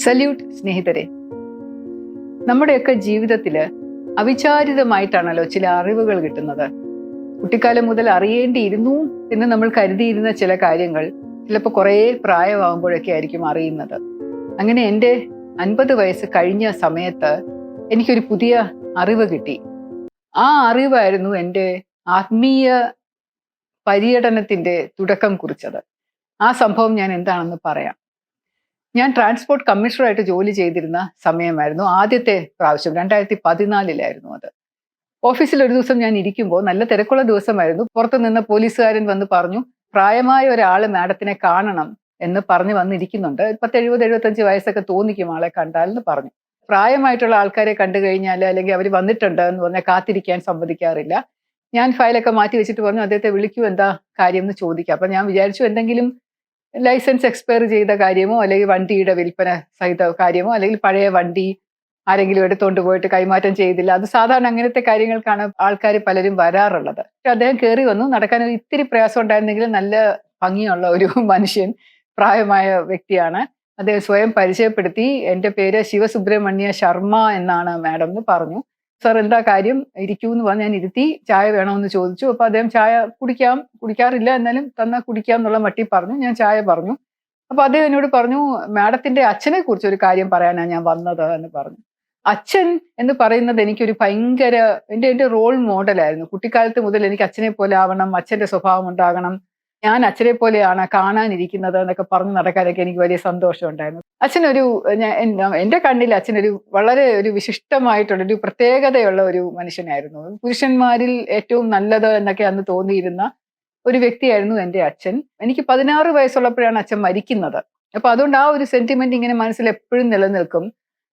Salute സ്നേഹിതരെ. നമ്മുടെയൊക്കെ ജീവിതത്തിൽ അവിചാരിതമായിട്ടാണല്ലോ ചില അറിവുകൾ കിട്ടുന്നത്. കുട്ടിക്കാലം മുതൽ അറിയേണ്ടിയിരുന്നു എന്ന് നമ്മൾ കരുതിയിരുന്ന ചില കാര്യങ്ങൾ ചിലപ്പോൾ കുറേ പ്രായമാകുമ്പോഴൊക്കെ ആയിരിക്കും അറിയുന്നത്. അങ്ങനെ എന്റെ അൻപത് വയസ്സ് കഴിഞ്ഞ സമയത്ത് എനിക്കൊരു പുതിയ അറിവ് കിട്ടി. ആ അറിവായിരുന്നു എന്റെ ആത്മീയ പര്യടനത്തിന്റെ തുടക്കം കുറിച്ചത്. ആ സംഭവം ഞാൻ എന്താണെന്ന് പറയാം. ഞാൻ ട്രാൻസ്പോർട്ട് കമ്മീഷണറായിട്ട് ജോലി ചെയ്തിരുന്ന സമയമായിരുന്നു. ആദ്യത്തെ പ്രാവശ്യം രണ്ടായിരത്തി പതിനാലിലായിരുന്നു അത്. ഓഫീസിൽ ഒരു ദിവസം ഞാൻ ഇരിക്കുമ്പോൾ നല്ല തിരക്കുള്ള ദിവസമായിരുന്നു. പുറത്തു നിന്ന് പോലീസുകാരൻ വന്ന് പറഞ്ഞു പ്രായമായ ഒരാൾ മാഡത്തിനെ കാണണം എന്ന് പറഞ്ഞു വന്നിരിക്കുന്നുണ്ട്. പത്ത് എഴുപത് എഴുപത്തഞ്ച് വയസ്സൊക്കെ തോന്നിക്കും ആളെ കണ്ടാൽ എന്ന് പറഞ്ഞു. പ്രായമായിട്ടുള്ള ആൾക്കാരെ കണ്ടു കഴിഞ്ഞാൽ അല്ലെങ്കിൽ അവർ വന്നിട്ടുണ്ട് എന്ന് പറഞ്ഞാൽ കാത്തിരിക്കാൻ സമ്മതിക്കാറില്ല. ഞാൻ ഫയലൊക്കെ മാറ്റി വെച്ചിട്ട് പറഞ്ഞു അദ്ദേഹത്തെ വിളിക്കൂ എന്താ കാര്യം എന്ന് ചോദിക്കാം. അപ്പം ഞാൻ വിചാരിച്ചു എന്തെങ്കിലും ലൈസൻസ് എക്സ്പയർ ചെയ്ത കാര്യമോ അല്ലെങ്കിൽ വണ്ടിയുടെ വിൽപ്പന സഹിത കാര്യമോ അല്ലെങ്കിൽ പഴയ വണ്ടി ആരെങ്കിലും എടുത്തുകൊണ്ട് പോയിട്ട് കൈമാറ്റം ചെയ്തില്ല. അത് സാധാരണ അങ്ങനത്തെ കാര്യങ്ങൾക്കാണ് ആൾക്കാർ പലരും വരാറുള്ളത്. പക്ഷെ അദ്ദേഹം കയറി വന്നു. നടക്കാൻ ഒരു ഇത്തിരി പ്രയാസം ഉണ്ടായിരുന്നെങ്കിലും നല്ല ഭംഗിയുള്ള ഒരു മനുഷ്യൻ പ്രായമായ വ്യക്തിയാണ്. അദ്ദേഹം സ്വയം പരിചയപ്പെടുത്തി. എന്റെ പേര് ശിവസുബ്രഹ്മണ്യ ശർമ്മ എന്നാണ് മാഡം എന്ന് പറഞ്ഞു. സാർ എന്താ കാര്യം? ഇരിക്കൂ എന്ന് പറഞ്ഞ് ഞാൻ ഇരുത്തി ചായ വേണമെന്ന് ചോദിച്ചു. അപ്പൊ അദ്ദേഹം ചായ കുടിക്കാം കുടിക്കാറില്ല എന്നാലും തന്നാൽ കുടിക്കാം എന്നുള്ള മട്ടി പറഞ്ഞു. ഞാൻ ചായ പറഞ്ഞു. അപ്പൊ അദ്ദേഹം എന്നോട് പറഞ്ഞു മാഡത്തിന്റെ അച്ഛനെ കുറിച്ച് ഒരു കാര്യം പറയാനാണ് ഞാൻ വന്നത് എന്ന് പറഞ്ഞു. അച്ഛൻ എന്ന് പറയുന്നത് എനിക്കൊരു ഭയങ്കര എന്റെ എന്റെ റോൾ മോഡലായിരുന്നു കുട്ടിക്കാലത്ത് മുതൽ എനിക്ക് അച്ഛനെ പോലെ ആവണം അച്ഛന്റെ സ്വഭാവം ഉണ്ടാകണം ഞാൻ അച്ഛനെ പോലെയാണ് കാണാനിരിക്കുന്നത് എന്നൊക്കെ പറഞ്ഞു നടക്കാനൊക്കെ എനിക്ക് വലിയ സന്തോഷം ഉണ്ടായിരുന്നു. അച്ഛനൊരു എന്റെ കണ്ണിൽ അച്ഛനൊരു വളരെ ഒരു വിശിഷ്ടമായിട്ടുള്ള ഒരു പ്രത്യേകതയുള്ള ഒരു മനുഷ്യനായിരുന്നു. പുരുഷന്മാരിൽ ഏറ്റവും നല്ലത് എന്നൊക്കെ അന്ന് തോന്നിയിരുന്ന ഒരു വ്യക്തിയായിരുന്നു എന്റെ അച്ഛൻ. എനിക്ക് പതിനാറ് വയസ്സുള്ളപ്പോഴാണ് അച്ഛൻ മരിക്കുന്നത്. അപ്പൊ അതുകൊണ്ട് ആ ഒരു സെന്റിമെന്റ് ഇങ്ങനെ മനസ്സിൽ എപ്പോഴും നിലനിൽക്കും.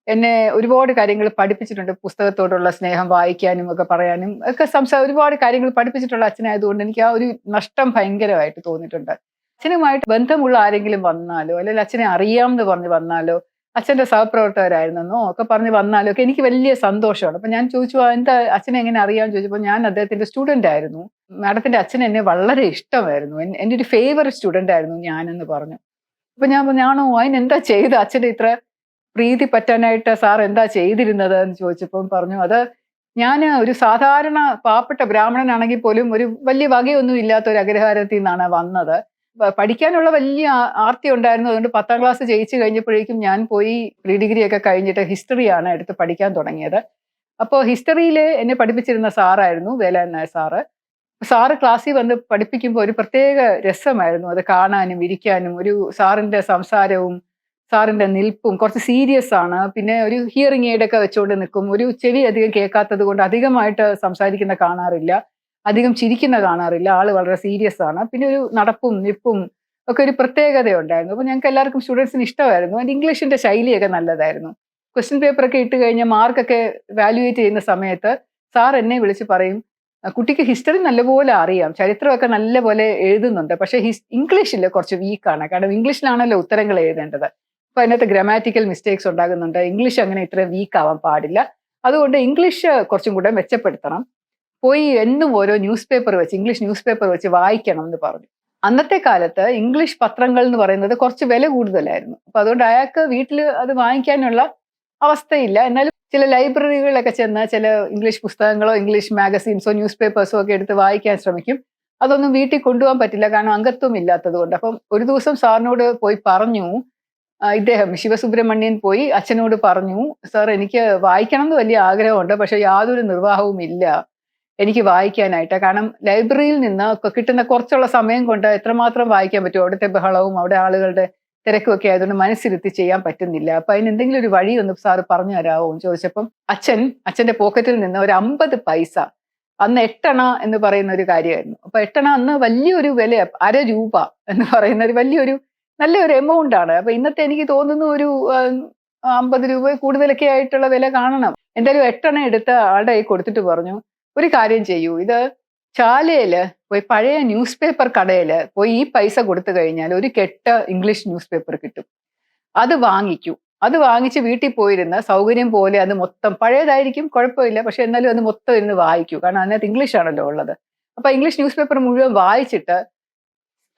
എന്നെ ഒരുപാട് കാര്യങ്ങൾ പഠിപ്പിച്ചിട്ടുണ്ട്. പുസ്തകത്തോടുള്ള സ്നേഹം വായിക്കാനും ഒക്കെ പറയാനും ഒക്കെ സംസാ ഒരുപാട് കാര്യങ്ങൾ പഠിപ്പിച്ചിട്ടുള്ള അച്ഛനായതുകൊണ്ട് എനിക്ക് ആ ഒരു നഷ്ടം ഭയങ്കരമായിട്ട് തോന്നിയിട്ടുണ്ട്. അച്ഛനുമായിട്ട് ബന്ധമുള്ള ആരെങ്കിലും വന്നാലോ അല്ലെങ്കിൽ അച്ഛനെ അറിയാമെന്ന് പറഞ്ഞ് വന്നാലോ അച്ഛന്റെ സഹപ്രവർത്തകരായിരുന്നോ ഒക്കെ പറഞ്ഞ് വന്നാലോ ഒക്കെ എനിക്ക് വലിയ സന്തോഷമാണ്. അപ്പൊ ഞാൻ ചോദിച്ചു "ആ, എന്താ അച്ഛനെ എങ്ങനെ അറിയാമെന്ന്? ചോദിച്ചപ്പോൾ ഞാൻ അദ്ദേഹത്തിന്റെ സ്റ്റുഡന്റ് ആയിരുന്നു. മാഡത്തിന്റെ അച്ഛൻ എന്നെ വളരെ ഇഷ്ടമായിരുന്നു. എന്റെ ഒരു ഫേവററ്റ് സ്റ്റുഡന്റ് ആയിരുന്നു ഞാനെന്ന് പറഞ്ഞു. അപ്പൊ ഞാൻ ഞാനോ അതിനെന്താ ചെയ്ത്? അച്ഛന്റെ ഇത്ര പ്രീതി പറ്റാനായിട്ട് സാർ എന്താ ചെയ്തിരുന്നത് എന്ന് ചോദിച്ചപ്പം പറഞ്ഞു അത് ഞാൻ ഒരു സാധാരണ പാവപ്പെട്ട ബ്രാഹ്മണനാണെങ്കിൽ പോലും ഒരു വലിയ വകയൊന്നും ഇല്ലാത്ത ഒരു അഗ്രഹാരത്തിൽ നിന്നാണ് വന്നത്. പഠിക്കാനുള്ള വലിയ ആർത്തി ഉണ്ടായിരുന്നു. അതുകൊണ്ട് പത്താം ക്ലാസ് ജയിച്ചു കഴിഞ്ഞപ്പോഴേക്കും ഞാൻ പോയി പ്രീ ഡിഗ്രി ഒക്കെ കഴിഞ്ഞിട്ട് ഹിസ്റ്ററിയാണ് എടുത്ത് പഠിക്കാൻ തുടങ്ങിയത്. അപ്പോൾ ഹിസ്റ്ററിയിൽ എന്നെ പഠിപ്പിച്ചിരുന്ന സാറായിരുന്നു വേലാൻ നായർ സാറ്. സാറ് ക്ലാസ്സിൽ വന്ന് പഠിപ്പിക്കുമ്പോൾ ഒരു പ്രത്യേക രസമായിരുന്നു. അത് കാണാനും ഇരിക്കാനും ഒരു സാറിന്റെ സംസാരവും സാറിന്റെ നിൽപ്പും കുറച്ച് സീരിയസ് ആണ്. പിന്നെ ഒരു ഹിയറിംഗ് എയ്ഡ് ഒക്കെ വെച്ചുകൊണ്ട് നിൽക്കും. ഒരു ചെവി അധികം കേൾക്കാത്തത് കൊണ്ട് അധികമായിട്ട് സംസാരിക്കുന്ന കാണാറില്ല. അധികം ചിരിക്കുന്ന കാണാറില്ല. ആൾ വളരെ സീരിയസ് ആണ്. പിന്നെ ഒരു നടപ്പും നിപ്പും ഒക്കെ ഒരു പ്രത്യേകത ഉണ്ടായിരുന്നു അപ്പൊ ഞങ്ങൾക്ക് എല്ലാവർക്കും സ്റ്റുഡൻസിന് ഇഷ്ടമായിരുന്നു. അതിന്റെ ഇംഗ്ലീഷിന്റെ ശൈലിയൊക്കെ നല്ലതായിരുന്നു. ക്വസ്റ്റ്യൻ പേപ്പർ ഒക്കെ ഇട്ട് കഴിഞ്ഞാൽ മാർക്കൊക്കെ വാല്യുവേറ്റ് ചെയ്യുന്ന സമയത്ത് സാർ എന്നെ വിളിച്ച് പറയും "ആ, കുട്ടിക്ക് ഹിസ്റ്ററി നല്ലപോലെ അറിയാം. ചരിത്രമൊക്കെ നല്ലപോലെ എഴുതുന്നുണ്ട്. പക്ഷേ ഹിസ് ഇംഗ്ലീഷിൽ കുറച്ച് വീക്കാണ് കാരണം ഇംഗ്ലീഷിലാണല്ലോ ഉത്തരങ്ങൾ എഴുതേണ്ടത്. അപ്പൊ അതിനകത്ത് ഗ്രാമാറ്റിക്കൽ മിസ്റ്റേക്സ് ഉണ്ടാകുന്നുണ്ട്. ഇംഗ്ലീഷ് അങ്ങനെ ഇത്ര വീക്ക് ആവാൻ പാടില്ല. അതുകൊണ്ട് ഇംഗ്ലീഷ് കുറച്ചും കൂടെ മെച്ചപ്പെടുത്തണം. പോയി എന്നും ഓരോ ന്യൂസ് പേപ്പർ വെച്ച് ഇംഗ്ലീഷ് ന്യൂസ് പേപ്പർ വെച്ച് വായിക്കണം എന്ന് പറഞ്ഞു. അന്നത്തെ കാലത്ത് ഇംഗ്ലീഷ് പത്രങ്ങൾ എന്ന് പറയുന്നത് കുറച്ച് വില കൂടുതലായിരുന്നു. അപ്പൊ അതുകൊണ്ട് അയാൾക്ക് വീട്ടിൽ അത് വാങ്ങിക്കാനുള്ള അവസ്ഥയില്ല. എന്നാലും ചില ലൈബ്രറികളിലൊക്കെ ചെന്ന് ചില ഇംഗ്ലീഷ് പുസ്തകങ്ങളോ ഇംഗ്ലീഷ് മാഗസീൻസോ ന്യൂസ് പേപ്പേഴ്സോ ഒക്കെ എടുത്ത് വായിക്കാൻ ശ്രമിക്കും. അതൊന്നും വീട്ടിൽ കൊണ്ടുപോകാൻ പറ്റില്ല. കാരണം അംഗത്വം ഇല്ലാത്തത് കൊണ്ട്. അപ്പം ഒരു ദിവസം സാറിനോട് പോയി പറഞ്ഞു ഇദ്ദേഹം ശിവസുബ്രഹ്മണ്യൻ പോയി അച്ഛനോട് പറഞ്ഞു സാർ എനിക്ക് വായിക്കണം എന്ന് വലിയ ആഗ്രഹമുണ്ട് പക്ഷെ യാതൊരു നിർവാഹവും ഇല്ല. എനിക്ക് വായിക്കാനായിട്ട് കാരണം ലൈബ്രറിയിൽ നിന്ന് കിട്ടുന്ന കുറച്ചുള്ള സമയം കൊണ്ട് എത്രമാത്രം വായിക്കാൻ പറ്റും? അവിടുത്തെ ബഹളവും അവിടെ ആളുകളുടെ തിരക്കും ഒക്കെ ആയതുകൊണ്ട് മനസ്സിരുത്തി ചെയ്യാൻ പറ്റുന്നില്ല. അപ്പൊ അതിന് എന്തെങ്കിലും ഒരു വഴി ഒന്ന് സാറ് പറഞ്ഞു തരാമോ എന്ന് ചോദിച്ചപ്പം അച്ഛൻ അച്ഛന്റെ പോക്കറ്റിൽ നിന്ന് ഒരു അമ്പത് പൈസ അന്ന് എട്ടണ എന്ന് പറയുന്ന ഒരു കാര്യമായിരുന്നു. അപ്പൊ എട്ടണ അന്ന് വലിയൊരു വില അര രൂപ എന്ന് പറയുന്ന ഒരു വലിയൊരു നല്ലൊരു എമൗണ്ട് ആണ്. അപ്പൊ ഇന്നത്തെ എനിക്ക് തോന്നുന്നു ഒരു അമ്പത് രൂപ കൂടുതലൊക്കെ ആയിട്ടുള്ള വില കാണണം. എന്തായാലും എട്ടെണ്ണം എടുത്ത് ആളുടെ കൈ കൊടുത്തിട്ട് പറഞ്ഞു ഒരു കാര്യം ചെയ്യൂ. ഇത് ചാലയിൽ പോയി പഴയ ന്യൂസ് പേപ്പർ കടയിൽ പോയി ഈ പൈസ കൊടുത്തു കഴിഞ്ഞാൽ ഒരു കെട്ട ഇംഗ്ലീഷ് ന്യൂസ് പേപ്പർ കിട്ടും. അത് വാങ്ങിക്കൂ. അത് വാങ്ങിച്ച് വീട്ടിൽ പോയിരുന്ന സൗകര്യം പോലെ അത് മൊത്തം പഴയതായിരിക്കും കുഴപ്പമില്ല. പക്ഷെ എന്നാലും അത് മൊത്തം ഇരുന്ന് വായിക്കൂ. കാരണം അതിനകത്ത് ഇംഗ്ലീഷ് ആണല്ലോ ഉള്ളത്. അപ്പൊ ഇംഗ്ലീഷ് ന്യൂസ് പേപ്പർ മുഴുവൻ വായിച്ചിട്ട്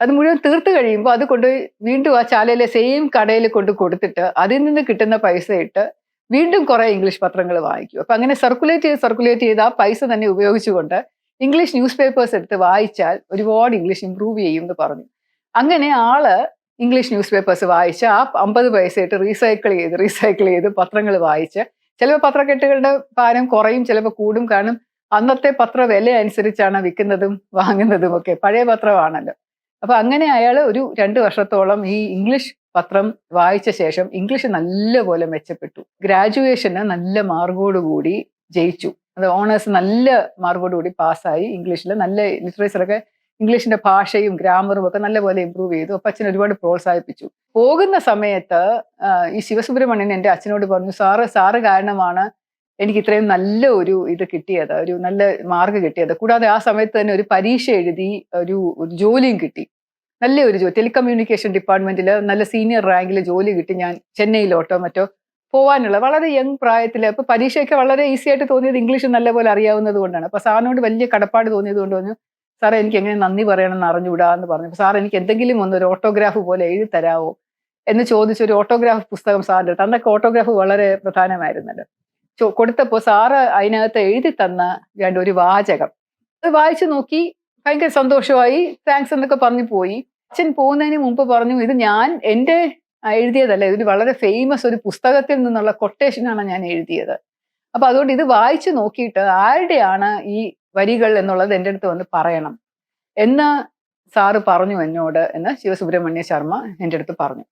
അത് മുഴുവൻ തീർത്ത് കഴിയുമ്പോൾ അത് കൊണ്ട് വീണ്ടും ആ ചാലയിലെ സെയിം കടയിൽ കൊണ്ട് കൊടുത്തിട്ട് അതിൽ നിന്ന് കിട്ടുന്ന പൈസ ഇട്ട് വീണ്ടും കുറെ ഇംഗ്ലീഷ് പത്രങ്ങൾ വായിക്കും. അപ്പൊ അങ്ങനെ സർക്കുലേറ്റ് ചെയ്ത് സർക്കുലേറ്റ് ചെയ്ത് ആ പൈസ തന്നെ ഉപയോഗിച്ചുകൊണ്ട് ഇംഗ്ലീഷ് ന്യൂസ് പേപ്പേഴ്സ് എടുത്ത് വായിച്ചാൽ ഒരുപാട് ഇംഗ്ലീഷ് ഇമ്പ്രൂവ് ചെയ്യും എന്ന് പറഞ്ഞു. അങ്ങനെ ആൾ ഇംഗ്ലീഷ് ന്യൂസ് പേപ്പേഴ്സ് വായിച്ച് ആ അമ്പത് പൈസ ഇട്ട് റീസൈക്കിൾ ചെയ്ത് റീസൈക്കിൾ ചെയ്ത് പത്രങ്ങൾ വായിച്ച് ചിലപ്പോൾ പത്രക്കെട്ടുകളുടെ ഭാരം കുറയും ചിലപ്പോൾ കൂടും. കാരണം അന്നത്തെ പത്ര വില അനുസരിച്ചാണ് വിൽക്കുന്നതും വാങ്ങുന്നതും ഒക്കെ. പഴയ പത്രമാണല്ലോ. അപ്പൊ അങ്ങനെ അയാൾ ഒരു രണ്ട് വർഷത്തോളം ഈ ഇംഗ്ലീഷ് പത്രം വായിച്ച ശേഷം ഇംഗ്ലീഷ് നല്ലപോലെ മെച്ചപ്പെട്ടു. ഗ്രാജുവേഷന് നല്ല മാർക്കോടുകൂടി ജയിച്ചു. അത് ഓണേഴ്സ് നല്ല മാർക്കോടുകൂടി പാസ്സായി ഇംഗ്ലീഷിൽ നല്ല ലിറ്ററേച്ചറൊക്കെ ഇംഗ്ലീഷിന്റെ ഭാഷയും ഗ്രാമറും ഒക്കെ നല്ലപോലെ ഇമ്പ്രൂവ് ചെയ്തു. അപ്പൊ അച്ഛൻ ഒരുപാട് പ്രോത്സാഹിപ്പിച്ചു. പോകുന്ന സമയത്ത് ഈ ശിവസുബ്രഹ്മണ്യൻ എന്റെ അച്ഛനോട് പറഞ്ഞു സാറ് സാറ് കാരണമാണ് എനിക്ക് ഇത്രയും നല്ല ഒരു ഇത് കിട്ടിയത് ഒരു നല്ല മാർക്ക് കിട്ടിയത്. കൂടാതെ ആ സമയത്ത് തന്നെ ഒരു പരീക്ഷ എഴുതി ഒരു ജോലിയും കിട്ടി. നല്ല ഒരു ജോലി ടെലികമ്മ്യൂണിക്കേഷൻ ഡിപ്പാർട്ട്മെന്റിൽ നല്ല സീനിയർ റാങ്കിൽ ജോലി കിട്ടി ഞാൻ ചെന്നൈയിലോട്ടോ മറ്റോ പോവാനുള്ള. വളരെ യങ് പ്രായത്തിൽ അപ്പൊ പരീക്ഷയൊക്കെ വളരെ ഈസി ആയിട്ട് തോന്നിയത് ഇംഗ്ലീഷ് നല്ലപോലെ അറിയാവുന്നത് കൊണ്ടാണ്. അപ്പൊ സാറിനോട് വലിയ കടപ്പാട് തോന്നിയത് കൊണ്ട് പറഞ്ഞു സാറേ എനിക്ക് എങ്ങനെ നന്ദി പറയണമെന്ന് അറിഞ്ഞുവിടാ എന്ന് പറഞ്ഞു. സാർ എനിക്ക് എന്തെങ്കിലും ഒന്ന് ഒരു ഓട്ടോഗ്രാഫ് പോലെ എഴുതി തരാവോ എന്ന് ചോദിച്ച ഒരു ഓട്ടോഗ്രാഫ് പുസ്തകം സാറിന്റെ അന്നൊക്കെ ഓട്ടോഗ്രാഫ് വളരെ പ്രധാനമായിരുന്നല്ലോ. കൊടുത്തപ്പോൾ സാറ് അതിനകത്ത് എഴുതി തന്ന രണ്ട് ഒരു വാചകം. അത് വായിച്ചു നോക്കി ഭയങ്കര സന്തോഷമായി. താങ്ക്സ് എന്നൊക്കെ പറഞ്ഞു പോയി. അച്ഛൻ പോകുന്നതിന് മുമ്പ് പറഞ്ഞു ഇത് ഞാൻ എന്റെ എഴുതിയതല്ല. ഇതൊരു വളരെ ഫേമസ് ഒരു പുസ്തകത്തിൽ നിന്നുള്ള കൊട്ടേഷനാണ് ഞാൻ എഴുതിയത്. അപ്പൊ അതുകൊണ്ട് ഇത് വായിച്ചു നോക്കിയിട്ട് ആരുടെയാണ് ഈ വരികൾ എന്നുള്ളത് എന്റെ അടുത്ത് വന്ന് പറയണം എന്ന് സാറ് പറഞ്ഞു എന്നോട് എന്ന് ശിവസുബ്രഹ്മണ്യ ശർമ്മ എന്റെ അടുത്ത് പറഞ്ഞു.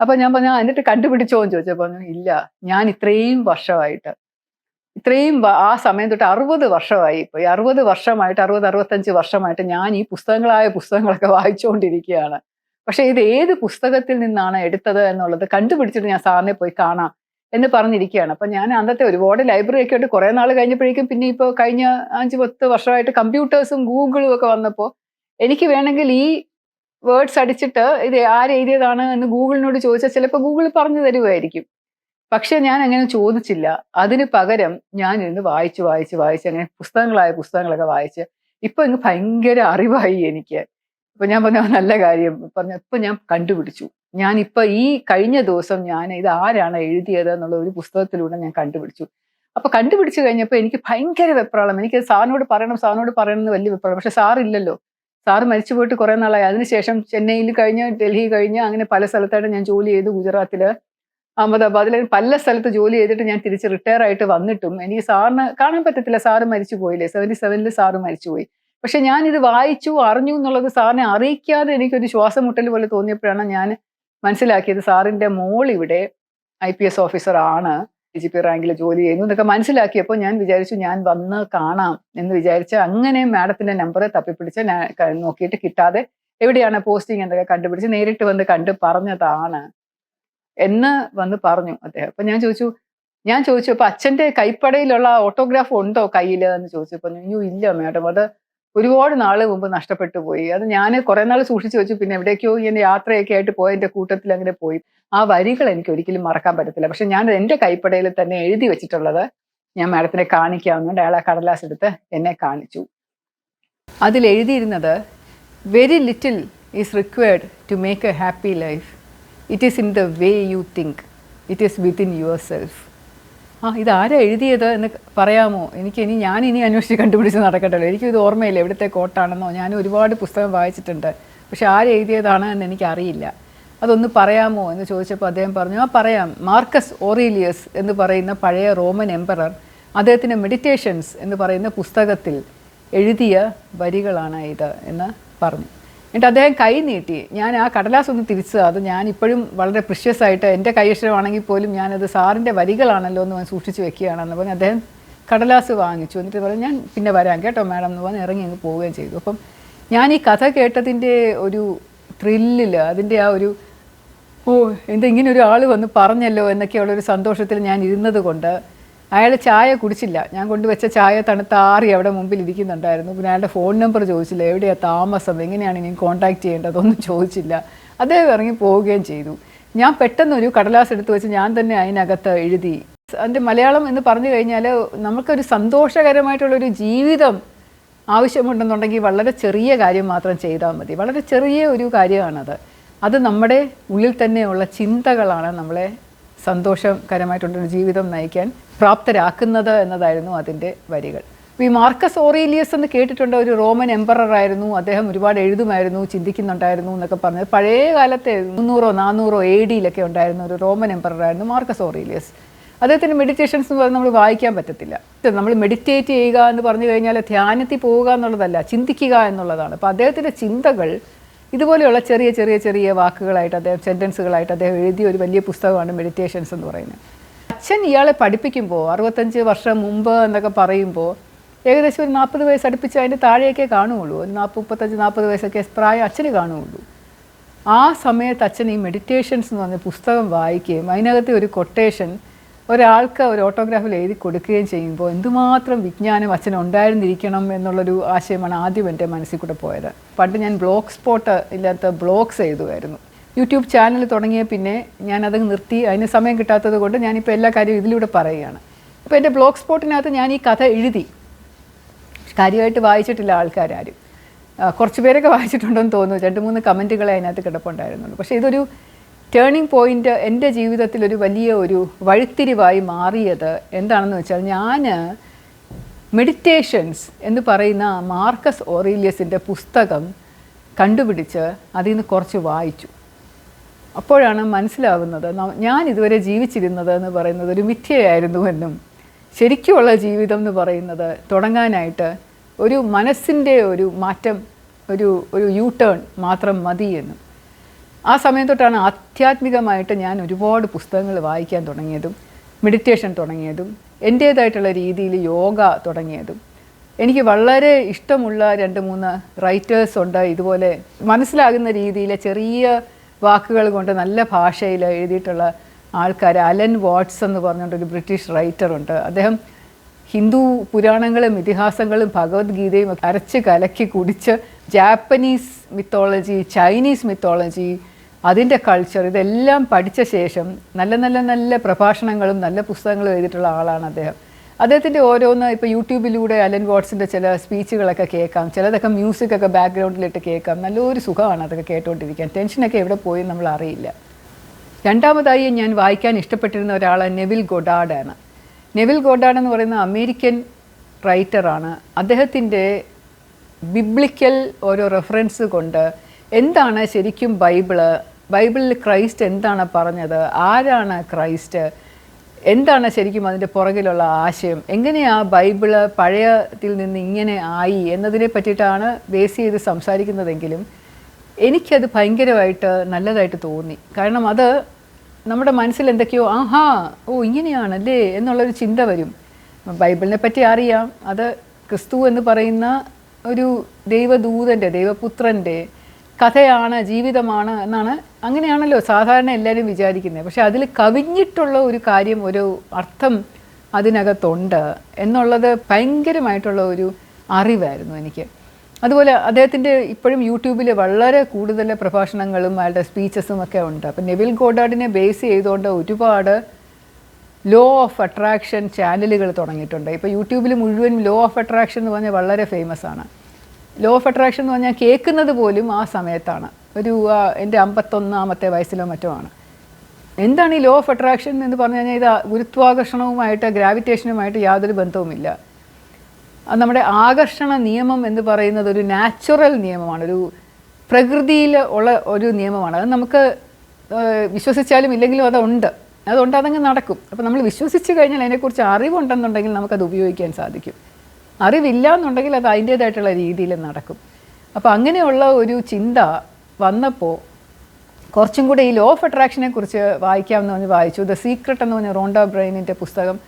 അപ്പൊ ഞാൻ പറഞ്ഞു എന്നിട്ട് കണ്ടുപിടിച്ചോ? എന്ന് ചോദിച്ചപ്പോൾ പറഞ്ഞു ഇല്ല. ഞാൻ ഇത്രയും വർഷമായിട്ട് ഇത്രയും ആ സമയം തൊട്ട് അറുപത് വർഷമായി ഇപ്പൊ. ഈ അറുപത് വർഷമായിട്ട് അറുപത് അറുപത്തഞ്ച് വർഷമായിട്ട് ഞാൻ ഈ പുസ്തകങ്ങളായ പുസ്തകങ്ങളൊക്കെ വായിച്ചുകൊണ്ടിരിക്കുകയാണ്. പക്ഷെ ഇത് ഏത് പുസ്തകത്തിൽ നിന്നാണ് എടുത്തത് എന്നുള്ളത് കണ്ടുപിടിച്ചിട്ട് ഞാൻ സാറിനെ പോയി കാണാം എന്ന് പറഞ്ഞിരിക്കുകയാണ്. അപ്പൊ ഞാൻ അന്നത്തെ ഒരുപാട് ലൈബ്രറി ഒക്കെ ആയിട്ട് കുറെ നാൾ കഴിഞ്ഞപ്പോഴേക്കും പിന്നെ ഇപ്പോൾ കഴിഞ്ഞ അഞ്ച് പത്ത് വർഷമായിട്ട് കമ്പ്യൂട്ടേഴ്സും ഗൂഗിളും ഒക്കെ വന്നപ്പോൾ എനിക്ക് വേണമെങ്കിൽ ഈ വേർഡ്സ് അടിച്ചിട്ട് ഇത് ആരെഴുതിയതാണ് എന്ന് ഗൂഗിളിനോട് ചോദിച്ചാൽ ചിലപ്പോൾ ഗൂഗിൾ പറഞ്ഞു തരുമായിരിക്കും പക്ഷെ ഞാൻ അങ്ങനെ ചോദിച്ചില്ല. അതിന് പകരം ഞാൻ ഇരുന്ന് വായിച്ച് വായിച്ച് വായിച്ച് അങ്ങനെ പുസ്തകങ്ങളായ പുസ്തകങ്ങളൊക്കെ വായിച്ച് ഇപ്പൊ ഇങ്ങ് ഭയങ്കര അറിവായി എനിക്ക്. ഇപ്പൊ ഞാൻ പറഞ്ഞ നല്ല കാര്യം പറഞ്ഞു ഇപ്പൊ ഞാൻ കണ്ടുപിടിച്ചു. ഞാൻ ഇപ്പൊ ഈ കഴിഞ്ഞ ദിവസം ഞാൻ ഇത് ആരാണ് എഴുതിയത് എന്നുള്ള ഒരു പുസ്തകത്തിലൂടെ ഞാൻ കണ്ടുപിടിച്ചു. അപ്പൊ കണ്ടുപിടിച്ചു കഴിഞ്ഞപ്പോൾ എനിക്ക് ഭയങ്കര വെപ്രാളം. എനിക്ക് സാറിനോട് പറയണം സാറിനോട് പറയണം എന്ന് വലിയ വെപ്രാളം. പക്ഷെ സാറില്ലല്ലോ. സാറ് മരിച്ചു പോയിട്ട് കുറെ നാളായി. അതിനുശേഷം ചെന്നൈയിൽ കഴിഞ്ഞ് ഡൽഹി കഴിഞ്ഞ് അങ്ങനെ പല സ്ഥലത്തായിട്ട് ഞാൻ ജോലി ചെയ്തു ഗുജറാത്തിൽ. അഹമ്മദാബാദിൽ പല സ്ഥലത്ത് ജോലി ചെയ്തിട്ട് ഞാൻ തിരിച്ച് റിട്ടയർ ആയിട്ട് വന്നിട്ടും എനിക്ക് സാറിന് കാണാൻ പറ്റത്തില്ല. സാറ് മരിച്ചു പോയില്ലേ? സെവന്റി സെവനിൽ സാറ് മരിച്ചുപോയി പക്ഷെ ഞാൻ ഇത് വായിച്ചു അറിഞ്ഞു എന്നുള്ളത് സാറിനെ അറിയിക്കാതെ എനിക്കൊരു ശ്വാസം മുട്ടൽ പോലെ തോന്നിയപ്പോഴാണ് ഞാൻ മനസ്സിലാക്കിയത് സാറിന്റെ മോൾ ഇവിടെ ഐ പി എസ് ഓഫീസർ ആണ്. ഡി ജി പി റാങ്കിൽ ജോലി ചെയ്യുന്നു എന്നൊക്കെ മനസ്സിലാക്കിയപ്പോൾ ഞാൻ വിചാരിച്ചു ഞാൻ വന്ന് കാണാം എന്ന് വിചാരിച്ച് അങ്ങനെ മാഡത്തിന്റെ നമ്പർ തപ്പിപ്പിടിച്ച് ഞാൻ നോക്കിയിട്ട് കിട്ടാതെ എവിടെയാണ് പോസ്റ്റിംഗ് എന്നൊക്കെ കണ്ടുപിടിച്ച് നേരിട്ട് വന്ന് കണ്ട് പറഞ്ഞതാണ്. എന്ന് വന്ന് പറഞ്ഞു അദ്ദേഹം. അപ്പൊ ഞാൻ ചോദിച്ചു ഞാൻ ചോദിച്ചു അപ്പൊ അച്ഛന്റെ കൈപ്പടയിലുള്ള ഓട്ടോഗ്രാഫ് ഉണ്ടോ കയ്യിൽ എന്ന് ചോദിച്ചപ്പോൾ അയ്യോ ഇല്ല മാഡം അത് ഒരുപാട് നാൾ മുമ്പ് നഷ്ടപ്പെട്ടു പോയി. അത് ഞാൻ കുറെ നാൾ സൂക്ഷിച്ചു വെച്ചു പിന്നെ എവിടേക്കോ ഇങ്ങനെ യാത്രയൊക്കെ ആയിട്ട് പോയതിന്റെ കൂട്ടത്തിൽ അങ്ങനെ പോയി. ആ വരികൾ എനിക്ക് ഒരിക്കലും മറക്കാൻ പറ്റത്തില്ല. പക്ഷെ ഞാൻ എന്റെ കൈപ്പടയിൽ തന്നെ എഴുതി വെച്ചിട്ടുള്ളത് ഞാൻ മാഡത്തിനെ കാണിക്കാവുന്നുണ്ട് അയാൾ ആ കടലാസ് എടുത്ത് എന്നെ കാണിച്ചു. അതിൽ എഴുതിയിരുന്നത് very little is required to make a happy life it is in the way you think it is within yourself ആ ഇത് ആരാ എഴുതിയത് എന്ന് പറയാമോ? എനിക്ക് ഇനി ഞാൻ ഇനി അന്വേഷിച്ച് കണ്ടുപിടിച്ച് നടക്കട്ടല്ലോ. എനിക്കും ഇത് ഓർമ്മയില്ല എവിടുത്തെ കോട്ടാണെന്നോ. ഞാൻ ഒരുപാട് പുസ്തകം വായിച്ചിട്ടുണ്ട്. പക്ഷെ ആരെഴുതിയതാണ് എന്ന് എനിക്കറിയില്ല. അതൊന്ന് പറയാമോ എന്ന് ചോദിച്ചപ്പോൾ അദ്ദേഹം പറഞ്ഞു ആ പറയാം. മാർക്കസ് ഓറീലിയസ് എന്ന് പറയുന്ന പഴയ റോമൻ എംപറർ അദ്ദേഹത്തിന്റെ മെഡിറ്റേഷൻസ് എന്ന് പറയുന്ന പുസ്തകത്തിൽ എഴുതിയ വരികളാണ് ഇത് എന്ന് പറഞ്ഞു. എന്നിട്ട് അദ്ദേഹം കൈ നീട്ടി. ഞാൻ ആ കടലാസ് ഒന്ന് തിരിച്ചു അത് ഞാൻ ഇപ്പോഴും വളരെ പ്രിഷ്യസ് ആയിട്ട് എന്റെ കൈയക്ഷരമാണെങ്കിൽ പോലും ഞാനത് സാറിന്റെ വരികളാണല്ലോ എന്ന് ഞാൻ സൂക്ഷിച്ച് വെക്കുകയാണെന്ന് പറഞ്ഞ് അദ്ദേഹം കടലാസ് വാങ്ങിച്ചു. എന്നിട്ട് പറഞ്ഞു ഞാൻ പിന്നെ വരാം കേട്ടോ മാഡം എന്ന് പറഞ്ഞ് ഇറങ്ങി അങ്ങ് പോവുകയും ചെയ്തു. അപ്പം ഞാൻ ഈ കഥ കേട്ടതിന്റെ ഒരു ത്രില്ലിൽ അതിന്റെ ആ ഒരു ഓ എന്താ ഇങ്ങനെ ഒരു ആൾ വന്ന് പറഞ്ഞല്ലോ എന്നൊക്കെയുള്ള ഒരു സന്തോഷത്തിൽ ഞാൻ ഇരുന്നത് കൊണ്ട് അയാൾ ചായ കുടിച്ചില്ല. ഞാൻ കൊണ്ടുവച്ച ചായ തണുത്താറി അവിടെ മുമ്പിൽ ഇരിക്കുന്നുണ്ടായിരുന്നു. പിന്നെ അയാളുടെ ഫോൺ നമ്പർ ചോദിച്ചില്ല. എവിടെയാണ് താമസം? എങ്ങനെയാണ് ഇനി കോൺടാക്ട് ചെയ്യേണ്ടത്? അതൊന്നും ചോദിച്ചില്ല. അദ്ദേഹം ഇറങ്ങി പോവുകയും ചെയ്തു. ഞാൻ പെട്ടെന്നൊരു കടലാസ് എടുത്ത് വെച്ച് ഞാൻ തന്നെ അതിനകത്ത് എഴുതി. അതിന്റെ മലയാളം എന്ന് പറഞ്ഞു കഴിഞ്ഞാൽ നമുക്കൊരു സന്തോഷകരമായിട്ടുള്ളൊരു ജീവിതം ആവശ്യമുണ്ടെന്നുണ്ടെങ്കിൽ വളരെ ചെറിയ കാര്യം മാത്രം ചെയ്താൽ മതി. വളരെ ചെറിയ ഒരു കാര്യമാണത്. അത് നമ്മുടെ ഉള്ളിൽ തന്നെയുള്ള ചിന്തകളാണ് നമ്മളെ സന്തോഷകരമായിട്ടുള്ളൊരു ജീവിതം നയിക്കാൻ പ്രാപ്തരാക്കുന്നത് എന്നതായിരുന്നു അതിന്റെ വരികൾ. ഈ മാർക്കസ് ഓറീലിയസ് എന്ന് കേട്ടിട്ടുണ്ട്? ഒരു റോമൻ എംപറർ ആയിരുന്നു. അദ്ദേഹം ഒരുപാട് എഴുതുമായിരുന്നു ചിന്തിക്കുന്നുണ്ടായിരുന്നു എന്നൊക്കെ പറഞ്ഞത്. പഴയ കാലത്തെ മുന്നൂറോ നാനൂറോ എ ഡിയിലൊക്കെ ഉണ്ടായിരുന്ന ഒരു റോമൻ എംപറർ ആയിരുന്നു മാർക്കസ് ഓറീലിയസ്. അദ്ദേഹത്തിന്റെ മെഡിറ്റേഷൻസ് എന്ന് പറഞ്ഞാൽ നമ്മൾ വായിക്കാൻ പറ്റത്തില്ല. നമ്മൾ മെഡിറ്റേറ്റ് ചെയ്യുക എന്ന് പറഞ്ഞു കഴിഞ്ഞാൽ ധ്യാനത്തിൽ പോവുക എന്നുള്ളതല്ല ചിന്തിക്കുക എന്നുള്ളതാണ്. അപ്പോൾ അദ്ദേഹത്തിന്റെ ചിന്തകൾ ഇതുപോലെയുള്ള ചെറിയ ചെറിയ ചെറിയ വാക്കുകളായിട്ട് അദ്ദേഹം സെന്റൻസുകളായിട്ട് അദ്ദേഹം എഴുതിയ ഒരു വലിയ പുസ്തകമാണ് മെഡിറ്റേഷൻസ് എന്ന് പറയുന്നത്. അച്ഛൻ ഇയാളെ പഠിപ്പിക്കുമ്പോൾ അറുപത്തഞ്ച് വർഷം മുമ്പ് എന്നൊക്കെ പറയുമ്പോൾ ഏകദേശം ഒരു നാൽപ്പത് വയസ്സ് അടുപ്പിച്ച് അതിന്റെ താഴെയൊക്കെ കാണുകയുള്ളൂ. ഒരു നാൽപ്പത് മുപ്പത്തഞ്ച് നാൽപ്പത് വയസ്സൊക്കെ പ്രായം അച്ഛന് കാണുകയുള്ളൂ. ആ സമയത്ത് അച്ഛൻ ഈ മെഡിറ്റേഷൻസ് എന്ന് പറഞ്ഞ പുസ്തകം വായിക്കുകയും അതിനകത്തെ ഒരു കൊട്ടേഷൻ ഒരാൾക്ക് ഒരു ഓട്ടോഗ്രാഫിൽ എഴുതി കൊടുക്കുകയും ചെയ്യുമ്പോൾ എന്തുമാത്രം വിജ്ഞാനം അച്ഛൻ ഉണ്ടായിരുന്നിരിക്കണം എന്നുള്ളൊരു ആശയമാണ് ആദ്യം എന്റെ മനസ്സിൽ കൂടെ പോയത്. പണ്ട് ഞാൻ ബ്ലോക്ക് സ്പോട്ട് ഇല്ലാത്ത ബ്ലോഗ്സ് എഴുതുമായിരുന്നു. യൂട്യൂബ് ചാനൽ തുടങ്ങിയ പിന്നെ ഞാനത് നിർത്തി. അതിന് സമയം കിട്ടാത്തത് കൊണ്ട് ഞാനിപ്പോൾ എല്ലാ കാര്യവും ഇതിലൂടെ പറയുകയാണ്. അപ്പോൾ എന്റെ ബ്ലോഗ് സ്പോട്ടിനകത്ത് ഞാൻ ഈ കഥ എഴുതി. കാര്യമായിട്ട് വായിച്ചിട്ടില്ല ആൾക്കാരും കുറച്ച് പേരൊക്കെ വായിച്ചിട്ടുണ്ടെന്ന് തോന്നുന്നു. രണ്ട് മൂന്ന് കമന്റുകളെ അതിനകത്ത് കിടപ്പുണ്ടായിരുന്നുള്ളൂ. പക്ഷേ ഇതൊരു ടേണിംഗ് പോയിന്റ് എന്റെ ജീവിതത്തിൽ ഒരു വലിയ ഒരു വഴിത്തിരിവായി മാറിയത് എന്താണെന്ന് വെച്ചാൽ ഞാൻ മെഡിറ്റേഷൻസ് എന്ന് പറയുന്ന മാർക്കസ് ഓറീലിയസിന്റെ പുസ്തകം കണ്ടുപിടിച്ച് അതിൽ നിന്ന് കുറച്ച് വായിച്ചു. അപ്പോഴാണ് മനസ്സിലാകുന്നത് ഞാൻ ഇതുവരെ ജീവിച്ചിരുന്നത് എന്ന് പറയുന്നത് ഒരു മിഥ്യയായിരുന്നു എന്നും ശരിക്കുമുള്ള ജീവിതം എന്ന് പറയുന്നത് തുടങ്ങാനായിട്ട് ഒരു മനസ്സിന്റെ ഒരു മാറ്റം ഒരു ഒരു യൂ ടേൺ മാത്രം മതി എന്നും. ആ സമയം തൊട്ടാണ് ആധ്യാത്മികമായിട്ട് ഞാൻ ഒരുപാട് പുസ്തകങ്ങൾ വായിക്കാൻ തുടങ്ങിയതും മെഡിറ്റേഷൻ തുടങ്ങിയതും എന്റേതായിട്ടുള്ള രീതിയിൽ യോഗ തുടങ്ങിയതും. എനിക്ക് വളരെ ഇഷ്ടമുള്ള രണ്ട് മൂന്ന് റൈറ്റേഴ്സ് ഉണ്ട്. ഇതുപോലെ മനസ്സിലാകുന്ന രീതിയിൽ ചെറിയ വാക്കുകൾ കൊണ്ട് നല്ല ഭാഷയിൽ എഴുതിയിട്ടുള്ള ആൾക്കാർ അലൻ വാട്സ് എന്ന് പറഞ്ഞുകൊണ്ടൊരു ബ്രിട്ടീഷ് റൈറ്ററുണ്ട് അദ്ദേഹം ഹിന്ദു പുരാണങ്ങളും ഇതിഹാസങ്ങളും ഭഗവത്ഗീതയും അരച്ച് കലക്കി കുടിച്ച് ജാപ്പനീസ് മിത്തോളജി ചൈനീസ് മിത്തോളജി അതിന്റെ കൾച്ചർ ഇതെല്ലാം പഠിച്ച ശേഷം നല്ല നല്ല നല്ല പ്രഭാഷണങ്ങളും നല്ല പുസ്തകങ്ങളും എഴുതിയിട്ടുള്ള ആളാണ് അദ്ദേഹം. അദ്ദേഹത്തിന്റെ ഓരോന്ന് ഇപ്പോൾ യൂട്യൂബിലൂടെ അലൻ വാട്സിന്റെ ചില സ്പീച്ചുകളൊക്കെ കേൾക്കാം ചിലതൊക്കെ മ്യൂസിക്കൊക്കെ ബാക്ക്ഗ്രൗണ്ടിലിട്ട് കേൾക്കാം. നല്ലൊരു സുഖമാണ് അതൊക്കെ കേട്ടുകൊണ്ടിരിക്കാൻ ടെൻഷനൊക്കെ എവിടെ പോയി നമ്മൾ അറിയില്ല. രണ്ടാമതായി ഞാൻ വായിക്കാൻ ഇഷ്ടപ്പെട്ടിരുന്ന ഒരാൾ നെവിൽ ഗൊഡാഡാണ്. നെവിൽ ഗോഡാഡ് എന്ന് പറയുന്ന അമേരിക്കൻ റൈറ്ററാണ്. അദ്ദേഹത്തിന്റെ ബിബ്ലിക്കൽ ഓരോ റെഫറൻസ് കൊണ്ട് എന്താണ് ശരിക്കും ബൈബിൾ? ബൈബിളിൽ ക്രൈസ്റ്റ് എന്താണ് പറഞ്ഞത്? ആരാണ് ക്രൈസ്റ്റ്? എന്താണ് ശരിക്കും അതിന്റെ പുറകിലുള്ള ആശയം? എങ്ങനെയാ ബൈബിൾ പഴയത്തിൽ നിന്ന് ഇങ്ങനെ ആയി എന്നതിനെ പറ്റിയിട്ടാണ് ബേസ് ചെയ്ത് സംസാരിക്കുന്നതെങ്കിലും എനിക്കത് ഭയങ്കരമായിട്ട് നല്ലതായിട്ട് തോന്നി. കാരണം അത് നമ്മുടെ മനസ്സിൽ എന്തൊക്കെയോ ആഹാ ഓ ഇങ്ങനെയാണല്ലേ എന്നുള്ളൊരു ചിന്ത വരും. ബൈബിളിനെ പറ്റി അറിയാം. അത് ക്രിസ്തു എന്ന് പറയുന്ന ഒരു ദൈവദൂതന്റെ ദൈവപുത്രന്റെ കഥയാണ് ജീവിതമാണ് എന്നാണ് അങ്ങനെയാണല്ലോ സാധാരണ എല്ലാവരും വിചാരിക്കുന്നത്. പക്ഷെ അതിൽ കവിഞ്ഞിട്ടുള്ള ഒരു കാര്യം ഒരു അർത്ഥം അതിനകത്തുണ്ട് എന്നുള്ളത് ഭയങ്കരമായിട്ടുള്ള ഒരു അറിവായിരുന്നു എനിക്ക്. അതുപോലെ അദ്ദേഹത്തിന്റെ ഇപ്പോഴും യൂട്യൂബിൽ വളരെ കൂടുതൽ പ്രഭാഷണങ്ങളും അയാളുടെ സ്പീച്ചസും ഒക്കെ ഉണ്ട്. അപ്പം നെവിൽ ഗോഡാഡിനെ ബേസ് ചെയ്തുകൊണ്ട് ഒരുപാട് ലോ ഓഫ് അട്രാക്ഷൻ ചാനലുകൾ തുടങ്ങിയിട്ടുണ്ട്. ഇപ്പോൾ യൂട്യൂബിൽ മുഴുവൻ ലോ ഓഫ് അട്രാക്ഷൻ എന്ന് പറഞ്ഞാൽ വളരെ ഫേമസ് ആണ്. ലോ ഓഫ് അട്രാക്ഷൻ എന്ന് പറഞ്ഞാൽ കേൾക്കുന്നത് പോലും ആ സമയത്താണ്. ഒരു എന്റെ അമ്പത്തൊന്നാമത്തെ വയസ്സിലോ മറ്റോ ആണ്. എന്താണ് ഈ ലോ ഓഫ് അട്രാക്ഷൻ എന്ന് പറഞ്ഞു കഴിഞ്ഞാൽ ഇത് ഗുരുത്വാകർഷണവുമായിട്ട് ഗ്രാവിറ്റേഷനുമായിട്ട് യാതൊരു ബന്ധവുമില്ല. നമ്മുടെ ആകർഷണ നിയമം എന്ന് പറയുന്നത് ഒരു നാച്ചുറൽ നിയമമാണ്. ഒരു പ്രകൃതിയിൽ ഉള്ള ഒരു നിയമമാണ്. അത് നമുക്ക് വിശ്വസിച്ചാലും ഇല്ലെങ്കിലും അതുണ്ട് അതുകൊണ്ട് അതങ്ങ് നടക്കും. അപ്പോൾ നമ്മൾ വിശ്വസിച്ച് കഴിഞ്ഞാൽ അതിനെക്കുറിച്ച് അറിവുണ്ടെന്നുണ്ടെങ്കിൽ നമുക്കത് ഉപയോഗിക്കാൻ സാധിക്കും. അറിവില്ല എന്നുണ്ടെങ്കിൽ അത് അതിന്റേതായിട്ടുള്ള രീതിയിൽ നടക്കും. അപ്പോൾ അങ്ങനെയുള്ള ഒരു ചിന്ത വന്നപ്പോൾ കുറച്ചും കൂടെ ഈ ലോ ഓഫ് അട്രാക്ഷനെ കുറിച്ച് വായിക്കാമെന്ന് പറഞ്ഞ് വായിച്ചു. ദ സീക്രട്ട് എന്ന് പറഞ്ഞ റോണ്ട ബ്രെയിനിന്റെ പുസ്തകം.